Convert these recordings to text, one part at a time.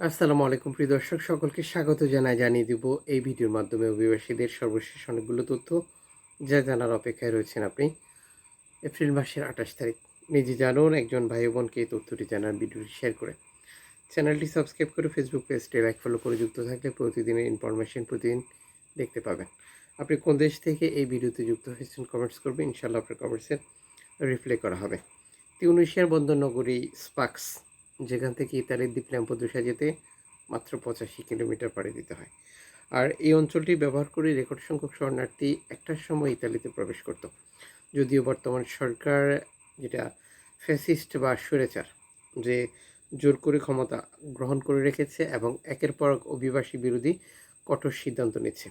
আসসালামু আলাইকুম, প্রিয় দর্শক। সকলকে স্বাগত জানাই, জানিয়ে দিব এই ভিডিওর মাধ্যমে অভিবাসীদের সর্বশেষ অনেকগুলো তথ্য যা জানার অপেক্ষায় রয়েছেন আপনি। এপ্রিল মাসের আঠাশ তারিখ। নিজে জানুন, একজন ভাই বোনকে এই তথ্যটি জানার ভিডিওটি শেয়ার করে। চ্যানেলটি সাবস্ক্রাইব করে ফেসবুক পেজটি লাইক, ফলো করে যুক্ত থাকলে প্রতিদিনের ইনফরমেশন প্রতিদিন দেখতে পাবেন। আপনি কোন দেশ থেকে এই ভিডিওতে যুক্ত হয়েছেন কমেন্টস করবেন ইনশাল্লাহ আপনার কমেন্টসের রিপ্লাই করা হবে। তিউনিশিয়ার বন্দর নগরী স্পাক্স যেখান থেকে ইতালির দ্বীপ ল্যাম্পোদুসা যেতে মাত্র পঁচাশি কিলোমিটার পাড়ি দিতে হয়। আর এই অঞ্চলটি ব্যবহার করে রেকর্ড সংখ্যক শরণার্থী একটার সময় ইতালিতে প্রবেশ করত। যদিও বর্তমান সরকার যেটা ফ্যাসিস্ট বা স্বৈরাচার, যে জোর করে ক্ষমতা গ্রহণ করে রেখেছে এবং একের পর এক অভিবাসী বিরোধী কঠোর সিদ্ধান্ত নিচ্ছে।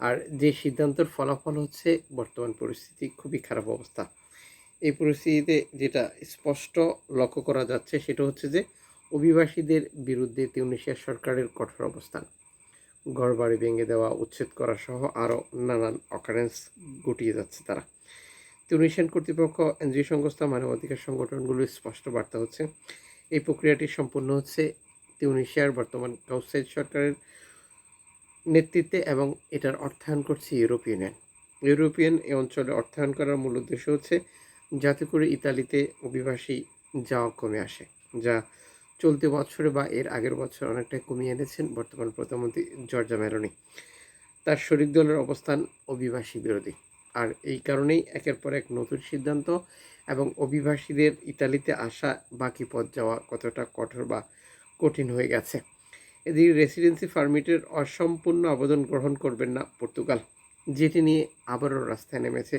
আর যে সিদ্ধান্তের ফলাফল হচ্ছে বর্তমান পরিস্থিতি খুবই খারাপ অবস্থা। এই পরিস্থিতিতে যেটা স্পষ্ট লক্ষ্য করা যাচ্ছে সেটা হচ্ছে যে অভিবাসীদের বিরুদ্ধে তিউনিশিয়া সরকারের কঠোর অবস্থান। ঘরবাড়ি ভেঙে দেওয়া, উচ্ছেদ করা সহ আরও নানান অকারেন্স ঘটিয়ে যাচ্ছে তারা। তিউনিশিয়ান কর্তৃপক্ষ, এনজিও সংস্থা, মানবাধিকার সংগঠনগুলোর স্পষ্ট বার্তা হচ্ছে, এই প্রক্রিয়াটি সম্পূর্ণ হচ্ছে তিউনিশিয়ার বর্তমান কাউসাইড সরকারের নেতৃত্বে এবং এটার অর্থায়ন করছে ইউরোপিয়ান ইউরোপিয়ান এই অঞ্চলে অর্থায়ন করার মূল উদ্দেশ্য হচ্ছে যাতে করে ইতালিতে অভিবাসী যাওয়া কমে আসে, যা চলতি বছরে বা এর আগের বছর অনেকটাই কমিয়ে এনেছেন বর্তমান প্রধানমন্ত্রী জর্জা মেরনি তার শরিক দলের অবস্থান অভিবাসী বিরোধী। আর এই কারণেই একের পর এক নতুন সিদ্ধান্ত এবং অভিবাসীদের ইতালিতে আসা বাকি পথ যাওয়া কতটা কঠোর বা কঠিন হয়ে গেছে। এদিকে রেসিডেন্সি পারমিটের অসম্পূর্ণ আবেদন গ্রহণ করবেন না পর্তুগাল, যেটি নিয়ে আবারও রাস্তায় নেমেছে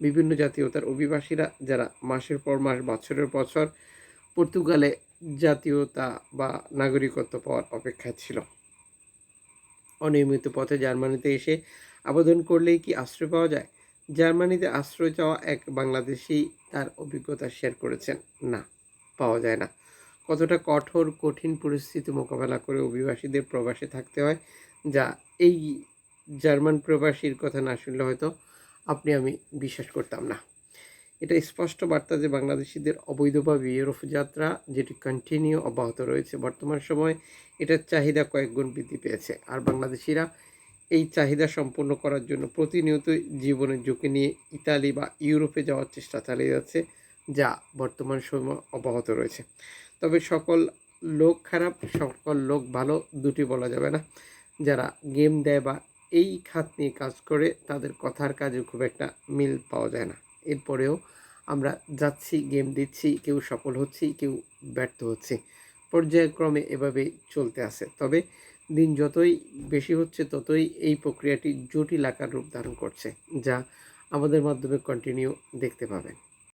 বিভিন্ন জাতীয়তার অভিবাসীরা যারা মাসের পর মাস, বছরের বছর পর্তুগালে জাতীয়তা বা নাগরিকত্ব পাওয়ার অপেক্ষা ছিল। অনিয়মিত পথে জার্মানিতে এসে আবেদন করলেই কি আশ্রয় পাওয়া যায়? জার্মানিতে আশ্রয় চাওয়া এক বাংলাদেশি তার অভিজ্ঞতা শেয়ার করেছেন। না, পাওয়া যায় না। কতটা কঠোর, কঠিন পরিস্থিতি মোকাবেলা করে অভিবাসীদের প্রবাসে থাকতে হয়, যা এই জার্মান প্রবাসীর কথা না শুনলে হয়তো আপনি আমি বিশ্বাস করতাম না। এটা স্পষ্ট বার্তা যে বাংলাদেশিদের অবৈধভাবে ইউরোপ যাত্রা যেটি কন্টিনিউ অব্যাহত রয়েছে, বর্তমান সময়ে এটার চাহিদা কয়েক গুণ বৃদ্ধি পেয়েছে। আর বাংলাদেশিরা এই চাহিদা সম্পূর্ণ করার জন্য প্রতিনিয়ত জীবনের ঝুঁকি নিয়ে ইতালি বা ইউরোপে যাওয়ার চেষ্টা চালিয়ে যাচ্ছে, যা বর্তমান সময় অব্যাহত রয়েছে। তবে সকল লোক খারাপ, সকল লোক ভালো, দুটি বলা যাবে না। যারা গেম দেয় বা এই খাত নিয়ে কাজ করে তাদের কথার কাজে খুব একটা মিল পাওয়া যায় না। এরপরেও আমরা যাচ্ছি, গেম দিচ্ছি, কেউ সফল হচ্ছি, কেউ ব্যর্থ হচ্ছে। পর্যায়ক্রমে এভাবে চলতে আছে। তবে দিন যতই বেশি হচ্ছে, ততই এই প্রক্রিয়াটি জটিল আকার রূপ ধারণ করছে, যা আমাদের মাধ্যমে কন্টিনিউ দেখতে পাবেন।